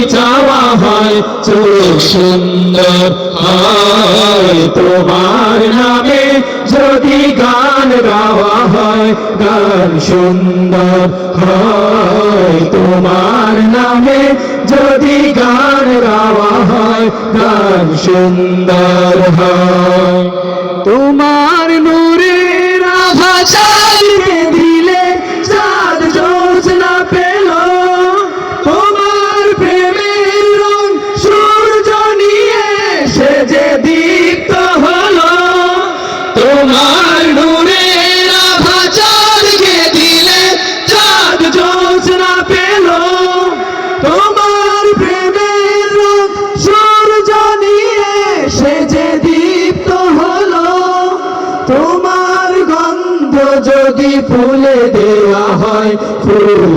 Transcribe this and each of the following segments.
চাওয়া হয়, চোখ সুন্দর হয়। তোমার নামে যদি গান গাওয়া হয়, গান সুন্দর হয়। তোমার নামে যদি গান গাওয়া হয়, গান সুন্দর হয়। তোমার নূরের তোমার গন্ধ যদি ফুলে দেওয়া হয় ফুল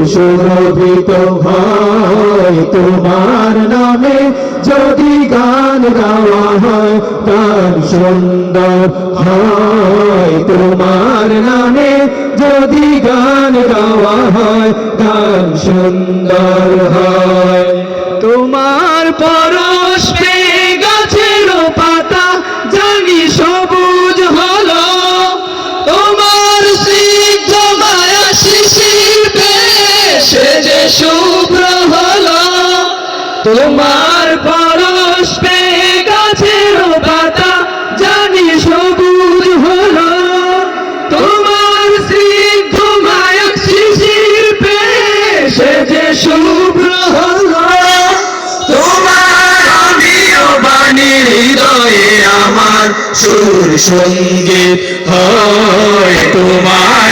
হয়। তোমার নামে যদি গান গাওয়া হয়, গান সুন্দর হয়। তোমার নামে যদি গান গাওয়া হয়, গান সুন্দর হয়। তোমার পরশ শুভ্র হলো তোমার পরশ পেয়ে গাছের পাতা জানি সবুজ হলো। তোমার স্নিগ্ধ মায়া শিশির পেয়ে সে যে শুভ্র হলো তোমার অমীয় বাণীর হৃদয়ে আমার সুর সংগীত হয়। তোমার